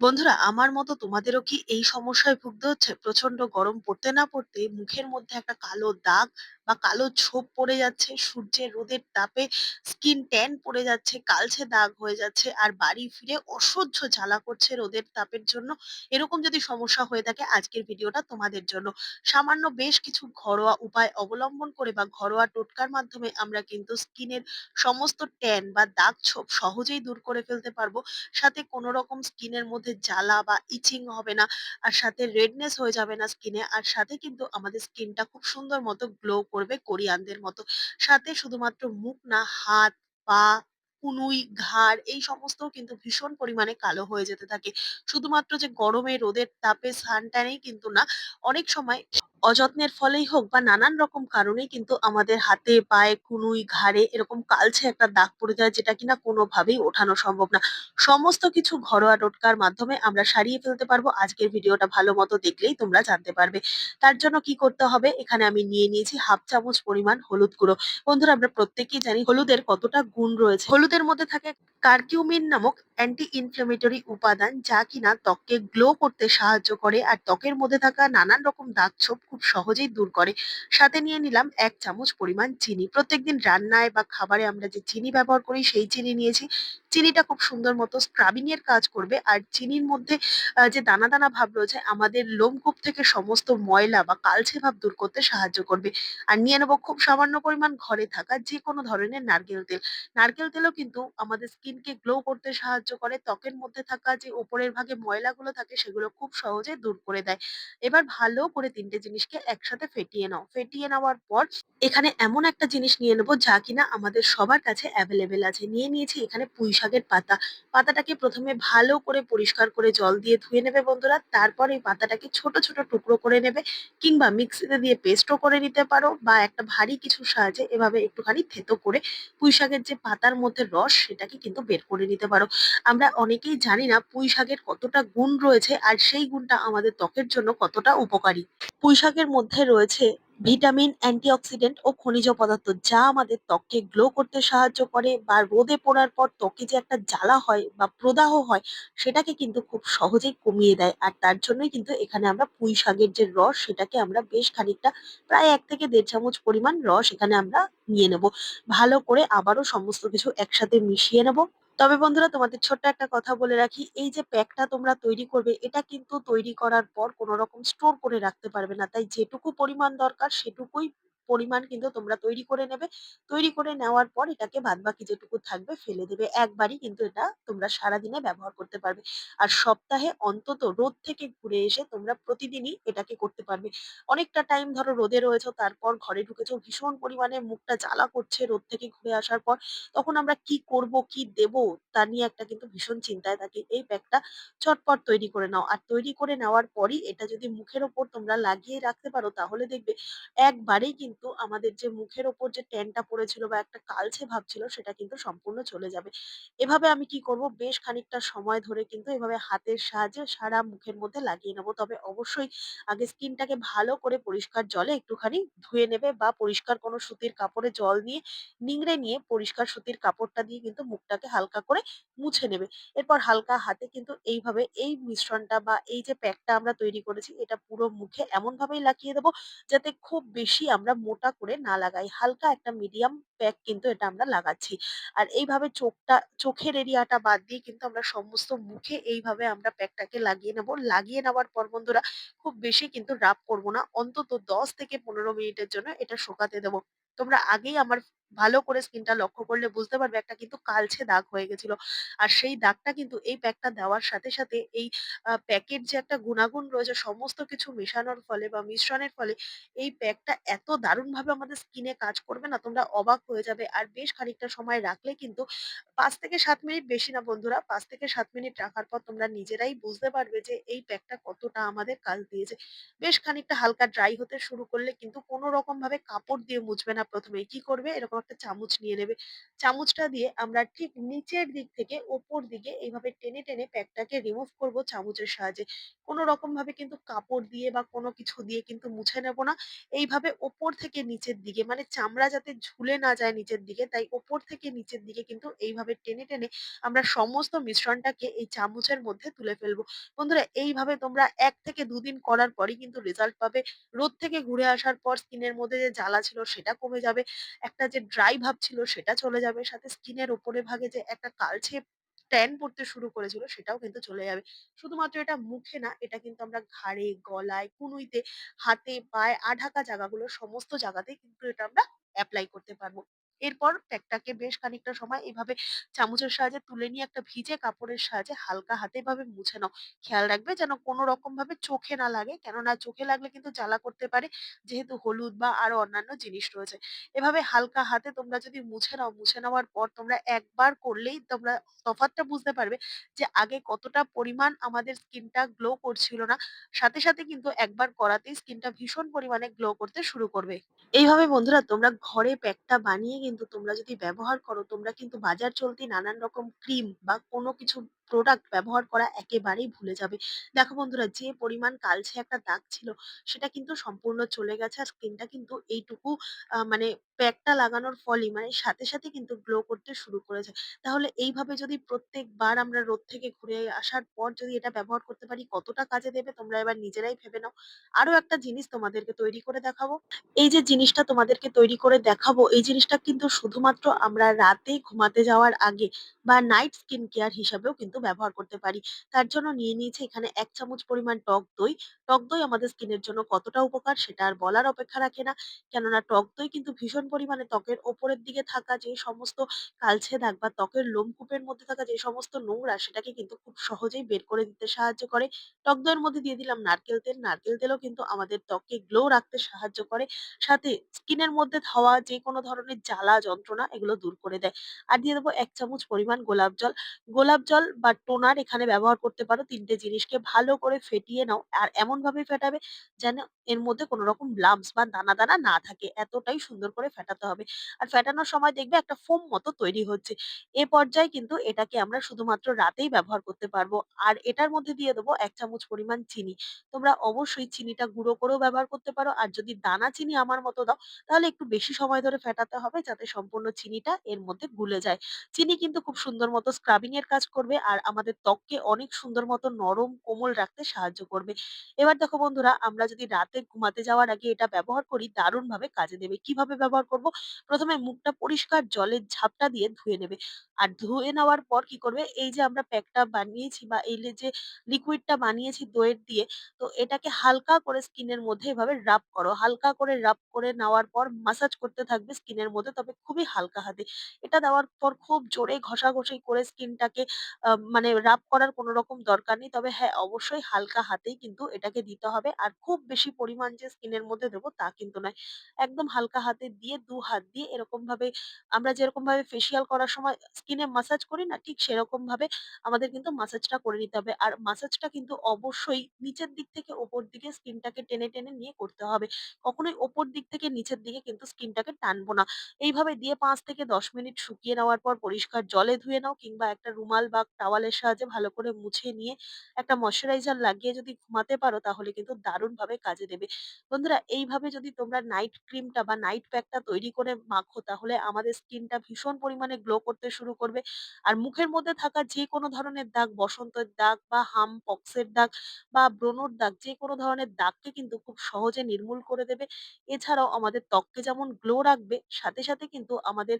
বন্ধুরা আমার মতো তোমাদেরও কি এই সমস্যায় ভুগতে হচ্ছে? প্রচণ্ড গরম পড়তে না পড়তে মুখের মধ্যে একটা কালো দাগ বা কালো ছোপ পড়ে যাচ্ছে। সূর্যের রোদের তাপে স্কিন ট্যান পড়ে যাচ্ছে, কালছে দাগ হয়ে যাচ্ছে। আর বাড়ি ফিরে অসহ্য জ্বালা করছে রোদের তাপের জন্য। এরকম যদি সমস্যা হয়ে থাকে আজকের ভিডিওটা তোমাদের জন্য। সামান্য বেশ কিছু ঘরোয়া উপায় অবলম্বন করে বা ঘরোয়া টোটকার মাধ্যমে আমরা কিন্তু স্কিনের সমস্ত ট্যান বা দাগ ছোপ সহজেই দূর করে ফেলতে পারব। সাথে কোনো রকম স্কিনের মধ্যে জ্বালা বা ইচিং হবে না। আর সাথে রেডনেস হয়ে যাবে না স্কিনে। আর সাথে কিন্তু আমাদের স্কিনটা খুব সুন্দর মতো গ্লো করবে কোরিয়ানদের মতো। সাথে শুধুমাত্র মুখ না হাত, পা, কুনুই ঘাড় এই সমস্ত কিন্তু ভীষণ পরিমাণে কালো হয়ে যেতে থাকে। শুধুমাত্র যে গরমে রোদের তাপে সানট্যানেই কিন্তু না, অনেক সময় অযত্নের ফলেই হোক বা নানান রকম কারণে কিন্তু আমাদের হাতে, পায়ে, কুনুই ঘাড়ে এরকম কালছে একটা দাগ পড়ে যায় যেটা কিনা কোনোভাবেই ওঠানো সম্ভব না। সমস্ত কিছু ঘরোয়া টোটকার মাধ্যমে আমরা সারিয়ে ফেলতে পারব। আজকের ভিডিওটা ভালো মতো দেখলেই তোমরা জানতে পারবে। তার জন্য কি করতে হবে? এখানে আমি নিয়ে নিয়েছি হাফ চামচ পরিমাণ হলুদ গুঁড়ো। বন্ধুরা আমরা প্রত্যেকেই জানি হলুদের কতটা গুণ রয়েছে। হলুদের মধ্যে থাকে কার্কিউমিন নামক অ্যান্টি ইনফ্ল্যামেটরি উপাদান যা কিনা ত্বককে গ্লো করতে সাহায্য করে আর ত্বকের মধ্যে থাকা নানান রকম দাগ ছোপ খুব সহজেই দূর করে। সাথে নিয়ে নিলাম ১ চামচ পরিমাণ চিনি। প্রত্যেকদিন রান্নায় বা খাবারে আমরা যে চিনি ব্যবহার করি সেই চিনি নিয়েছি। চিনিটা খুব সুন্দর মতো স্ক্রাবিং এর কাজ করবে আর চিনির মধ্যে যে দানা, দানা ভাব রয়েছে আমাদের লোমকূপ থেকে সমস্ত ময়লা বা কালচে ভাব দূর করতে সাহায্য করবে। আর নিয়ে নেব খুব সামান্য পরিমাণ ঘরে থাকা যেকোনো ধরনের নারকেল তেল। নারকেল তেলও কিন্তু আমাদের স্কিনকে গ্লো করতে সাহায্য করে। ত্বকের মধ্যে থাকা যে উপরের ভাগে ময়লাগুলো থাকে সেগুলো খুব সহজে দূর করে দেয়। এবার ভালো করে ৩ টে জিনিসকে একসাথে ফেটিয়ে নাও। ফেটিয়ে নেওয়ার পর এখানে এমন একটা জিনিস নিয়ে নেব যা কিনা আমাদের সবার কাছে অ্যাভেলেবেল আছে। নিয়ে নিয়েছি এখানে পুঁই শাকের পাতা। পাতাটাকে প্রথমে ভালো করে পরিষ্কার করে জল দিয়ে ধুয়ে নেবে বন্ধুরা। তারপর এই পাতাটাকে ছোট, ছোট টুকরো করে নেবে কিংবা মিক্সিতে দিয়ে পেস্টও করে নিতে পারো বা একটা ভারী কিছুর সাহায্যে এভাবে একটুখানি থেতো করে পুঁই শাকের যে পাতার মধ্যে রস সেটাকে কিন্তু বের করে নিতে পারো। আমরা অনেকেই জানি না পুঁই শাকের কতটা গুণ রয়েছে আর সেই গুণটা আমাদের ত্বকের জন্য কতটা উপকারী। পুঁই শাকের মধ্যে রয়েছে ভিটামিন, অ্যান্টিঅক্সিডেন্ট ও খনিজ পদার্থ যা আমাদের ত্বককে গ্লো করতে সাহায্য করে বা রোদে পড়ার পর ত্বকে যে একটা জ্বালা হয় বা প্রদাহ হয় সেটাকে কিন্তু খুব সহজেই কমিয়ে দেয়। আর তার জন্যই কিন্তু এখানে আমরা পুঁই শাকের যে রস সেটাকে আমরা বেশ খানিকটা প্রায় এক থেকে দেড় চামচ পরিমাণ রস এখানে আমরা নিয়ে নেব। ভালো করে আবারও সমস্ত কিছু একসাথে মিশিয়ে নেব। তবে বন্ধুরা তোমাদের ছোট্ট একটা কথা বলে রাখি, এই যে প্যাকটা তোমরা তৈরি করবে এটা কিন্তু তৈরি করার পর কোনো রকম স্টোর করে রাখতে পারবে না। তাই যেটুকু পরিমাণ দরকার সেটুকুই পরিমাণ কিন্তু তোমরা তৈরি করে নেবে। তৈরি করে নেওয়ার পর এটাকে বাদবাকি যেটুকু থাকবে ফেলে দেবে। একবারই কিন্তু এটা তোমরা সারাদিনে ব্যবহার করতে পারবে। আর সপ্তাহে অন্তত রোদ থেকে ঘুরে এসে তোমরা প্রতিদিনই এটাকে করতে পারবে। অনেকটা টাইম ধরো রোদে রয়েছো তারপর ঘরে ঢুকেছো ভীষণ পরিমাণে মুখটা জ্বালা করছে রোদ থেকে ঘুরে আসার পর। তখন আমরা কি করব, কি দেব তা নিয়ে একটা কিন্তু ভীষণ চিন্তায় থাকি। এই প্যাকটা চটপট তৈরি করে নাও। আর তৈরি করে নেওয়ার পরই এটা যদি মুখের ওপর তোমরা লাগিয়ে রাখতে পারো তাহলে দেখবে একবারেই কিন্তু আমাদের যে মুখের ওপর যে ট্যানটা পড়েছিল বা একটা কালচে ভাব ছিল, সেটা কিন্তু সম্পূর্ণ চলে যাবে। এভাবে আমি কি করব বেশ খানিকটা সময় ধরে কিন্তু এভাবে হাতের সাহায্যে সারা মুখের মধ্যে লাগিয়ে নেব। তবে অবশ্যই আগে স্কিনটাকে ভালো করে পরিষ্কার জলে একটুখানি ধুয়ে নেবে বা পরিষ্কার কোনো সুতির কাপড়ে জল নিয়ে নিংড়ে নিয়ে পরিষ্কার সুতির কাপড়টা দিয়ে কিন্তু মুখটাকে হালকা করে মুছে নেবে। এরপর হালকা হাতে কিন্তু এইভাবে এই মিশ্রণটা বা এই যে প্যাকটা আমরা তৈরি করেছি, এটা পুরো মুখে এমনভাবেই লাগিয়ে দেবো যাতে খুব বেশি আমরা মোটা করে না লাগাই। হালকা একটা মিডিয়াম প্যাক কিন্তু এটা আমরা লাগাচ্ছি। আর এইভাবে চোখটা, চোখের এরিয়াটা বাদ দিয়ে কিন্তু আমরা সমস্ত মুখে এইভাবে আমরা প্যাকটাকে লাগিয়ে নেব। লাগিয়ে নেওয়ার পর বন্ধুরা, খুব বেশি কিন্তু রাব করব না। অন্তত ১০ থেকে ১৫ মিনিটের জন্য এটা শোকাতে দেবো তোমরা আগেই আমার ভালো করে স্কিনটা লক্ষ্য করলে বুঝতে পারবে একটা কিন্তু কালচে দাগ হয়ে গেছিল। আর সেই দাগটা কিন্তু এই প্যাকটা দেওয়ার সাথে, সাথে এই প্যাকের যে একটা গুণাগুণ রয়েছে সমস্ত কিছু মেশানোর ফলে বা মিশ্রণের ফলে এই প্যাকটা এত দারুণভাবে আমাদের স্কিনে কাজ করবে না তোমরা অবাক হয়ে যাবে। আর বেশ খানিকটা সময় রাখলে কিন্তু পাঁচ থেকে সাত মিনিট বেশি না বন্ধুরা পাঁচ থেকে সাত মিনিট রাখার পর তোমরা নিজেরাই বুঝতে পারবে যে এই প্যাকটা কতটা আমাদের কাজ দিয়েছে। বেশ খানিকটা হালকা ড্রাই হতে শুরু করলে কিন্তু কোনো রকম ভাবে কাপড় দিয়ে মুছবে না প্রথমে কি করবে? এরকম একটা চামচ নিয়ে নেবে। চামচটা দিয়ে আমরা ঠিক নিচের দিক থেকে ওপর দিকে এইভাবে টেনে, টেনে প্যাকটাকে রিমুভ করব চামচের সাহায্যে। কোনো রকমভাবে কিন্তু কাপড় দিয়ে বা কোনো কিছু দিয়ে কিন্তু মুছে নেব না। এইভাবে ওপর থেকে নিচের দিকে মানে চামড়া যাতে ঝুলে না যায় নিচের দিকে তাই ওপর থেকে নিচের দিকে কিন্তু এইভাবে টেনে, টেনে আমরা সমস্ত মিশ্রণটাকে এই চামচের মধ্যে তুলে ফেলব। বন্ধুরা এইভাবে তোমরা এক থেকে দুদিন করার পরই কিন্তু রেজাল্ট পাবে। রোদ থেকে ঘুরে আসার পর স্কিনের মধ্যে যে জ্বালা ছিল সেটা কমে যাবে। একটা যে ড্রাই ভাব ছিল সেটা চলে যাবে। সাথে স্কিনের ওপরে ভাগে যে একটা কালছে ট্যান পড়তে শুরু করেছিল সেটাও কিন্তু চলে যাবে। শুধুমাত্র এটা মুখে না, এটা কিন্তু আমরা ঘাড়ে, গলায়, কুনুইতে হাতে, পায়ে, আঢাকা জায়গাগুলো সমস্ত জায়গাতেই কিন্তু এটা আমরা অ্যাপ্লাই করতে পারব। এরপর প্যাকটাকে বেশ খানিকটা সময় এভাবে চামচের সাহায্যে তুলে নিয়ে একটা ভিজে কাপড়ের সাহায্যে হালকা হাতে এভাবে মুছে নাও। খেয়াল রাখবে যেন কোনো রকম ভাবে চোখে না লাগে। কেননা চোখে লাগলে কিন্তু জ্বালা করতে পারে। যেহেতু হলুদ বা আরও অন্যান্য জিনিস রয়েছে। এভাবে হালকা হাতে তোমরা যদি মুছে নাও, মুছে নেওয়ার পর তোমরা একবার করলেই তোমরা তফাৎটা বুঝতে পারবে যে আগে কতটা পরিমাণ আমাদের স্কিনটা গ্লো করছিল না। সাথে, সাথে কিন্তু একবার করাতেই স্কিনটা ভীষণ পরিমাণে গ্লো করতে শুরু করবে। এইভাবে বন্ধুরা তোমরা ঘরে প্যাকটা বানিয়ে কিন্তু তোমরা যদি ব্যবহার করো, তোমরা কিন্তু বাজার চলতি নানান রকম ক্রিম বা কোনো কিছু প্রোডাক্ট ব্যবহার করা একেবারেই ভুলে যাবে। দেখো বন্ধুরা যে পরিমাণ কালছে একটা দাগ ছিল সেটা কিন্তু সম্পূর্ণ চলে গেছে। আর স্কিনটা কিন্তু এইটুকু মানে প্যাকটা লাগানোর ফলেই মানে সাথে, সাথে কিন্তু গ্লো করতে শুরু করেছে। তাহলে এইভাবে যদি প্রত্যেকবার আমরা রোদ থেকে ঘুরে আসার পর যদি এটা ব্যবহার করতে পারি কতটা কাজে দেবে তোমরা এবার নিজেরাই ভেবে নাও। আরও একটা জিনিস তোমাদেরকে তৈরি করে দেখাবো। এই যে জিনিসটা তোমাদেরকে তৈরি করে দেখাবো, এই জিনিসটা কিন্তু শুধুমাত্র আমরা রাতে ঘুমাতে যাওয়ার আগে বা নাইট স্কিন কেয়ার হিসাবেও কিন্তু ব্যবহার করতে পারি। তার জন্য নিয়ে নিয়েছি এখানে এক চামচ পরিমাণ টক দই। টক দই আমাদের স্কিনের জন্য কতটা উপকার সেটা আর বলার অপেক্ষা রাখে না। কেননা টক দই কিন্তু ভীষণ পরিমাণে ত্বকের ওপরের দিকে থাকা যে সমস্ত কালচে দাগ বা ত্বকের লোমকূপের মধ্যে থাকা যে সমস্ত নোংরা সেটাকে কিন্তু খুব সহজেই বের করে দিতে সাহায্য করে। টক দইয়ের মধ্যে দিয়ে দিলাম নারকেল তেল। নারকেল তেলও কিন্তু আমাদের ত্বককে গ্লো রাখতে সাহায্য করে। সাথে স্কিনের মধ্যে হওয়া যেকোনো ধরনের জ্বালা যন্ত্রণা এগুলো দূর করে দেয়। আর দিয়ে দেবো এক চামচ পরিমাণ গোলাপ জল। গোলাপ জল বা টোনার এখানে ব্যবহার করতে পারো। তিনটে জিনিসকে ভালো করে ফেটিয়ে নাও। আর এমনভাবে ফেটাবে যেন এর মধ্যে কোনো রকম লাম্পস বা দানা, দানা না থাকে। এতটাই সুন্দর করে ফেটাতে হবে। আর ফেটানোর সময় দেখবে একটা ফোম মতো তৈরি হচ্ছে। এ পর্যায়ে কিন্তু এটাকে আমরা শুধুমাত্র রাতেই ব্যবহার করতে পারব। আর এটার মধ্যে দিয়ে দেবো এক চামচ পরিমাণ চিনি। তোমরা অবশ্যই চিনিটা গুঁড়ো করেও ব্যবহার করতে পারো। আর যদি দানা চিনি আমার মতো দাও তাহলে একটু বেশি সময় ধরে ফেটাতে হবে যাতে সম্পূর্ণ চিনিটা এর মধ্যে গুলে যায়। চিনি কিন্তু খুব সুন্দর মতো স্ক্রাবিং এর কাজ করবে আর আমাদের ত্বককে অনেক সুন্দর মতো নরম, কোমল রাখতে সাহায্য করবে। এবার দেখো বন্ধুরা আমরা যদি রাতে ঘুমাতে যাওয়ার আগে এটা ব্যবহার করি দারুণভাবে কাজে দেবে। কীভাবে ব্যবহার করব? প্রথমে মুখটা পরিষ্কার জলের ঝাপটা দিয়ে ধুয়ে নেবে। আর ধুয়ে নেওয়ার পর কি করবে? এই যে আমরা প্যাকটা বানিয়েছি বা এই যে লিকুইডটা বানিয়েছি দইয়ের দিয়ে তো এটাকে হালকা করে স্কিনের মধ্যে এভাবে রাব করো। হালকা করে রাব করে নেওয়ার পর মাসাজ করতে থাকবে স্কিনের মধ্যে তবে খুবই হালকা হাতে। এটা দেওয়ার পর খুব জোরে ঘষাঘষি করে স্কিনটাকে মানে রাব করার কোনো রকম দরকার নেই। তবে হ্যাঁ, অবশ্যই হালকা হাতেই কিন্তু এটাকে দিতে হবে। আর খুব বেশি পরিমাণ যে স্কিনের মধ্যে দেব তা কিন্তু নয়। একদম হালকা হাতে দিয়ে ২ হাত দিয়ে এরকমভাবে আমরা যেরকমভাবে ফেসিয়াল করার সময় স্কিনে মাসাজ করি না? ঠিক সেরকমভাবে আমাদের কিন্তু মাসাজটা করে নিতে হবে। আর মাসাজটা কিন্তু অবশ্যই নিচের দিক থেকে ওপর দিকে স্কিনটাকে টেনে, টেনে নিয়ে করতে হবে। কখনোই ওপর দিক থেকে নিচের দিকে কিন্তু স্কিনটাকে টানবো না। এইভাবে দিয়ে পাঁচ থেকে ১০ মিনিট শুকিয়ে নেওয়ার পর পরিষ্কার জলে ধুয়ে নাও কিংবা একটা রুমাল বা টাওয়ালের সাহায্যে ভালো করে মুছে নিয়ে একটা ময়েশ্চারাইজার লাগিয়ে যদি ঘুমাতে পারো তাহলে কিন্তু দারুণভাবে কাজে দেবে। বন্ধুরা এইভাবে যদি তোমরা নাইট ক্রিমটা বা নাইট প্যাকটা তৈরি করে মাখো তাহলে আমাদের স্কিনটা ভীষণ পরিমাণে গ্লো করতে শুরু করবে। আর মুখের মধ্যে থাকা যেকোনো ধরনের দাগ, বসন্তের দাগ বা হাম পক্স এর দাগ বা ব্রণর দাগ যেকোনো ধরনের দাগকে কিন্তু খুব সহজে নির্মূল করে দেবে। এছাড়াও আমাদের ত্বককে যেমন গ্লো রাখবে, সাথে, সাথে কিন্তু আমাদের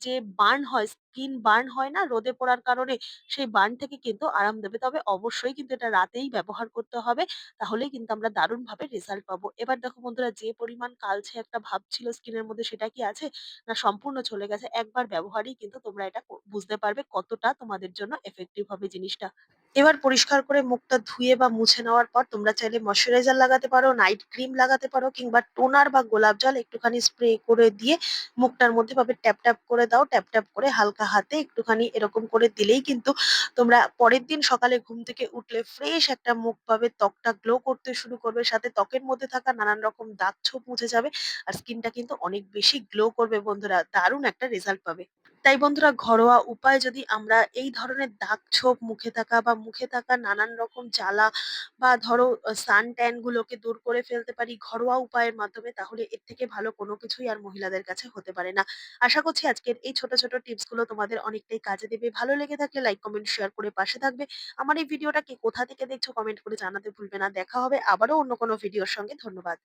যে বার্ন হয়, স্কিন বার্ন হয় না রোদে পড়ার কারণে? সেই বার্ন থেকে কিন্তু আরাম দেবে। তবে অবশ্যই কিন্তু এটা রাতেই ব্যবহার করতে হবে। তাহলেই কিন্তু আমরা দারুণভাবে রেজাল্ট পাবো। এবার দেখো বন্ধুরা, যে পরিমাণ কালছে একটা ভাব ছিল স্কিনের মধ্যে, সেটা কি আছে? না, সম্পূর্ণ চলে গেছে। একবার ব্যবহারই কিন্তু তোমরা এটা বুঝতে পারবে কতটা তোমাদের জন্য এফেক্টিভ হবে জিনিসটা। এবার পরিষ্কার করে মুখটা ধুয়ে বা মুছে নেওয়ার পর তোমরা চাইলে ময়েশ্চারাইজার লাগাতে পারো, নাইট ক্রিম লাগাতে পারো কিংবা টোনার বা গোলাপ জল একটুখানি স্প্রে করে দিয়ে মুখটার মধ্যে ভাবে ট্যাপ, ট্যাপ করে দাও। ট্যাপ, ট্যাপ করে হালকা হাতে একটুখানি এরকম করে দিলেই কিন্তু তোমরা পরের দিন সকালে ঘুম থেকে উঠলে ফ্রেশ একটা মুখ পাবে। ত্বকটা গ্লো করতে শুরু করবে। সাথে ত্বকের মধ্যে থাকা নানান রকম দাগ ছোপ মুছে যাবে। আর স্কিনটা কিন্তু অনেক বেশি গ্লো করবে বন্ধুরা। দারুণ একটা রেজাল্ট পাবে। তাই বন্ধুরা ঘরোয়া উপায় যদি আমরা এই ধরনের দাগ ছোপ মুখে থাকা বা মুখে থাকা নানান রকম জ্বালা বা ধরো সান ট্যান গুলোকে দূর করে ফেলতে পারি ঘরোয়া উপায়ের মাধ্যমে তাহলে এর থেকে ভালো কোনো কিছুই আর মহিলাদের কাছে হতে পারে না। আশা করছি আজকের এই ছোট, ছোট টিপসগুলো তোমাদের অনেকটাই কাজে দেবে। ভালো লেগে থাকলে লাইক, কমেন্ট, শেয়ার করে পাশে থাকবে। আমার এই ভিডিওটা কে কোথা থেকে দেখছ কমেন্ট করে জানাতে ভুলবে না। দেখা হবে আবারও অন্য কোনো ভিডিওর সঙ্গে। ধন্যবাদ।